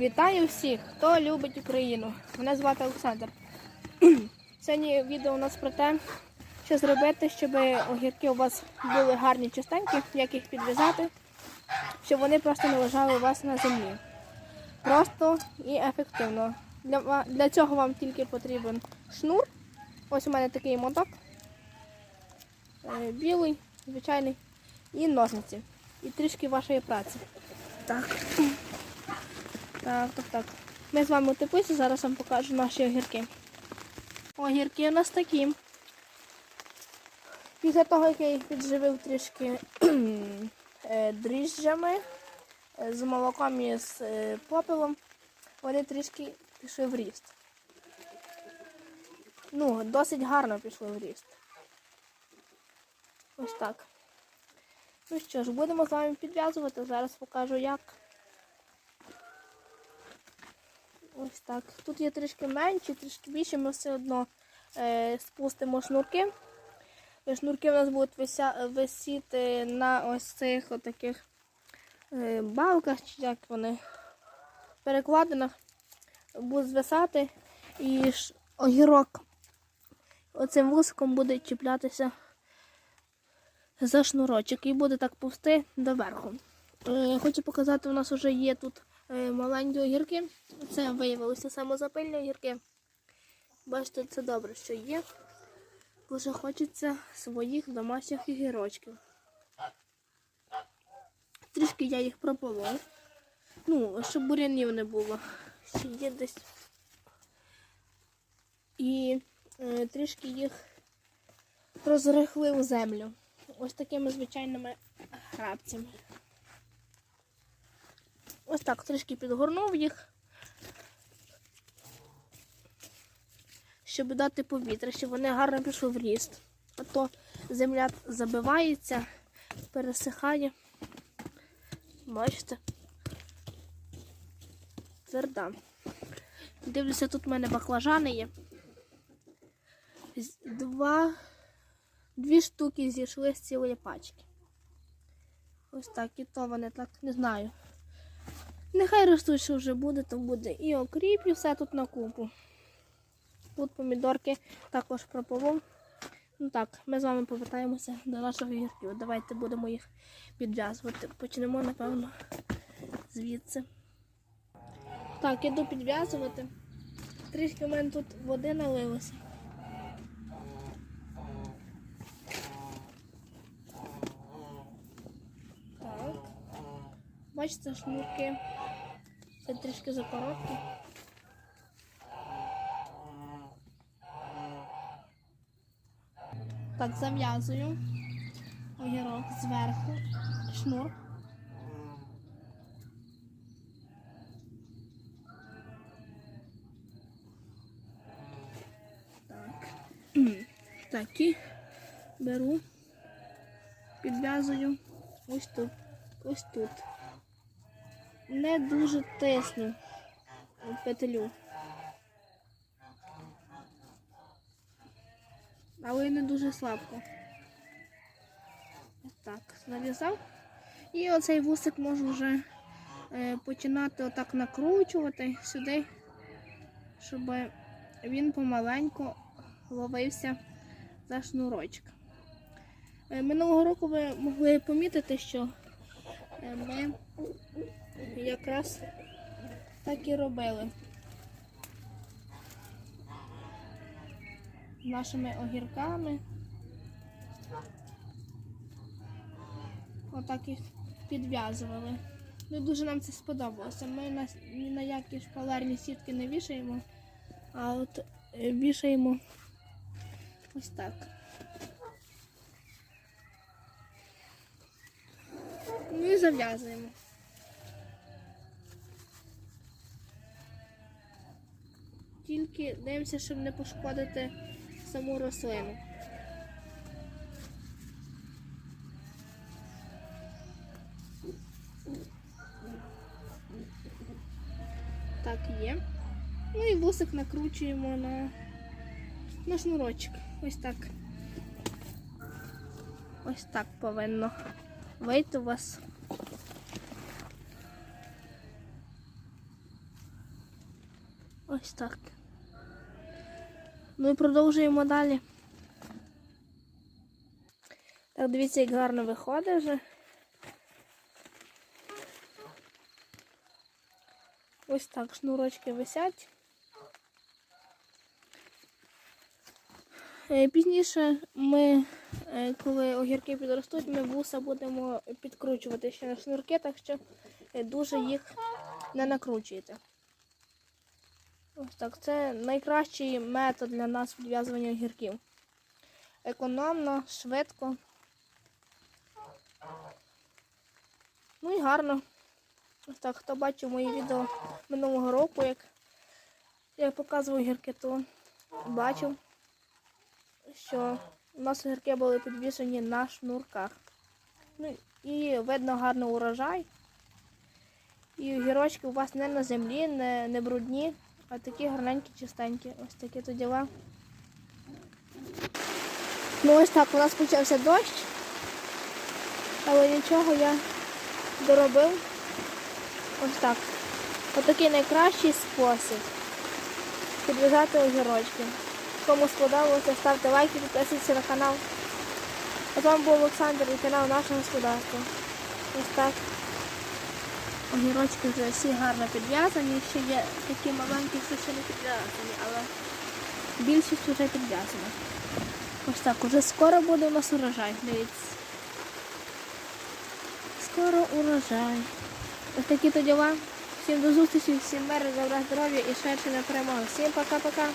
Вітаю всіх, хто любить Україну. Мене звати Олександр. Сьогодні відео у нас про те, що зробити, щоб огірки у вас були гарні чистенькі, як їх підв'язати, щоб вони просто не лежали у вас на землі. Просто і ефективно. Для, для цього вам тільки потрібен шнур. Ось у мене такий моток. Е, Білий, звичайний, і ножниці. І трішки вашої праці. Так. Так, так, так. Ми з вами у зараз вам покажу наші огірки. Огірки у нас такі. Після того, як я їх підживив трішки е, дріжджами е, з молоком і з е, попелом, вони трішки пішли в ріст. Ну, досить гарно пішли в ріст. Ось так. Ну що ж, будемо з вами підв'язувати. Зараз покажу як. Ось так. Тут є трішки менші, трішки більше, ми все одно е, спустимо шнурки. Е, Шнурки у нас будуть вися, висіти на ось цих отаких е, балках, чи як вони, перекладинах. Будуть звисати і ш, огірок оцим вусиком буде чіплятися за шнурочок і буде так повсти доверху. Е, Хочу показати, у нас вже є тут маленькі огірки. Це виявилося самозапильні огірки. Бачите, це добре, що є. Дуже хочеться своїх домашніх огірочків. Трішки я їх прополов. Ну, щоб бурянів не було. Ще є десь. І е, трішки їх розрихлив у землю. Ось такими звичайними грабцями. Ось так трішки підгорнув їх, щоб дати повітря, щоб вони гарно пішли в ріст. А то земля забивається, пересихає. Бачите? Тверда. Дивлюся, тут в мене баклажани є. Два, дві штуки зійшли з цілої пачки. Ось так, і то вони так не знаю. Нехай ростуть, що вже буде, то буде. І окріп, і все тут на купу. Тут помідорки також прополов. Ну так, ми з вами повертаємося до наших огірків. Давайте будемо їх підв'язувати. Почнемо, напевно, звідси. Так, іду підв'язувати. Трішки в мене тут води налилося. Так. Бачите, шнурки. Це трішки закороткі. Так, зав'язую огірок зверху, шнур. Так. Так, і беру, підв'язую ось тут, ось тут. Не дуже тисну в петлю. Але не дуже слабко. Так, нав'язав. І оцей вусик можу вже е, починати отак накручувати сюди, щоб він помаленьку ловився за шнурочок. Е, Минулого року ви могли помітити, що е, ми якраз так і робили. Нашими огірками. Отак їх підв'язували. Ну, дуже нам це сподобалося. Ми на, ні на які шпалерні сітки не вішаємо, а от е, вішаємо ось так. Ну і зав'язуємо. Тільки дивимося, щоб не пошкодити саму рослину. Так, є. Ну і вусик накручуємо на, на шнурочок. Ось так. Ось так повинно вийти у вас. Ось так. Ну і продовжуємо далі. Так, дивіться, як гарно виходить вже. Ось так шнурочки висять. Е, Пізніше ми, е, коли огірки підростуть, ми вуса будемо підкручувати ще на шнурки, так що е, дуже їх не накручуйте. Ось так. Це найкращий метод для нас відв'язування огірків. Економно, швидко. Ну і гарно. Ось так, хто бачив мої відео минулого року, як я показував огірки, то бачив, що у нас огірки були підвішені на шнурках. Ну і видно гарно урожай. І огірочки у вас не на землі, не, не брудні, а такі гарненькі, чистенькі. Ось такі то діла. Ну ось так, у нас почався дощ, але нічого я доробив. Ось так. Отакий найкращий спосіб підв'язати огірочки. Кому сподобалося, ставте лайки, підписуйтесь на канал. А з вами був Олександр і канал Наше Господарство. Ось так. Огірочки вже всі гарно підв'язані. Ще є такі маленькі, що ще не підв'язані, але більшість вже підв'язана. Ось так, уже скоро буде у нас урожай. Дивіться. Скоро урожай. Ось такі то діла. Всім до зустрічі, всім миру, добра здоров'я і швидше на перемогу. Всім пока-пока.